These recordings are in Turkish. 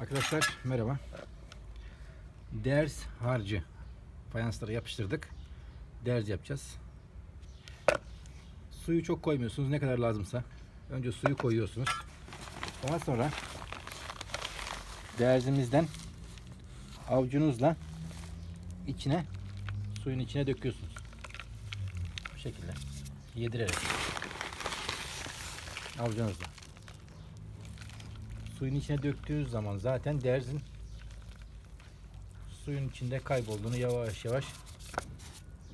Arkadaşlar merhaba. Ders harcı fayanslara yapıştırdık. Ders yapacağız. Suyu çok koymuyorsunuz ne kadar lazımsa. Önce suyu koyuyorsunuz. Daha sonra derzimizden avucunuzla içine suyun içine döküyorsunuz. Bu şekilde yedirerek avucunuzla. Suyun içine döktüğünüz zaman zaten derzin suyun içinde kaybolduğunu yavaş yavaş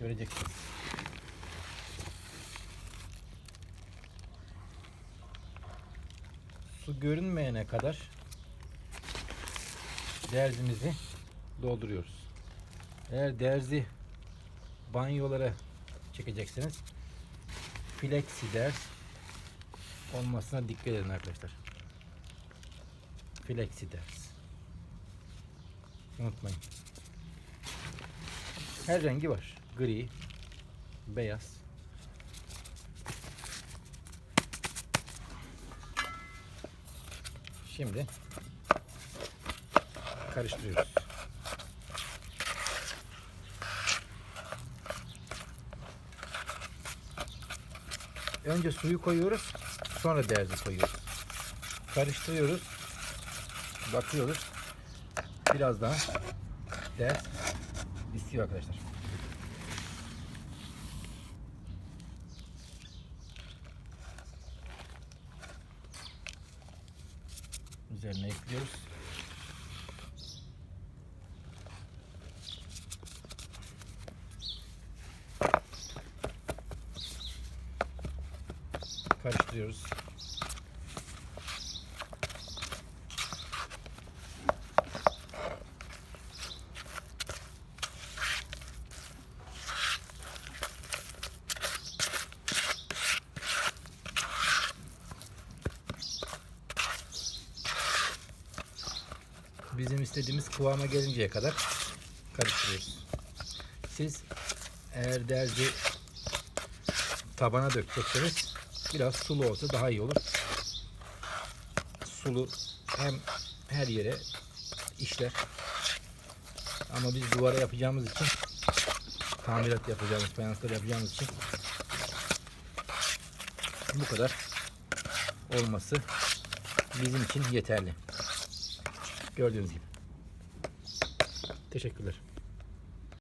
göreceksiniz. Su görünmeyene kadar derzimizi dolduruyoruz. Eğer derzi banyolara çekeceksiniz flexi ders olmasına dikkat edin arkadaşlar. Flexi ders. Unutmayın. Her rengi var. Gri, beyaz. Şimdi karıştırıyoruz. Önce suyu koyuyoruz, sonra derzi koyuyoruz. Karıştırıyoruz. Bakıyoruz. Biraz daha ders istiyor arkadaşlar. Üzerine ekliyoruz. Karıştırıyoruz. Bizim istediğimiz kıvama gelinceye kadar karıştırıyoruz. Siz eğer derzi tabana dökecekseniz biraz sulu olsa daha iyi olur. Sulu hem her yere işler. Ama biz duvara yapacağımız için tamirat yapacağımız, fayanslar yapacağımız için bu kadar olması bizim için yeterli. Gördüğünüz gibi. Teşekkürler.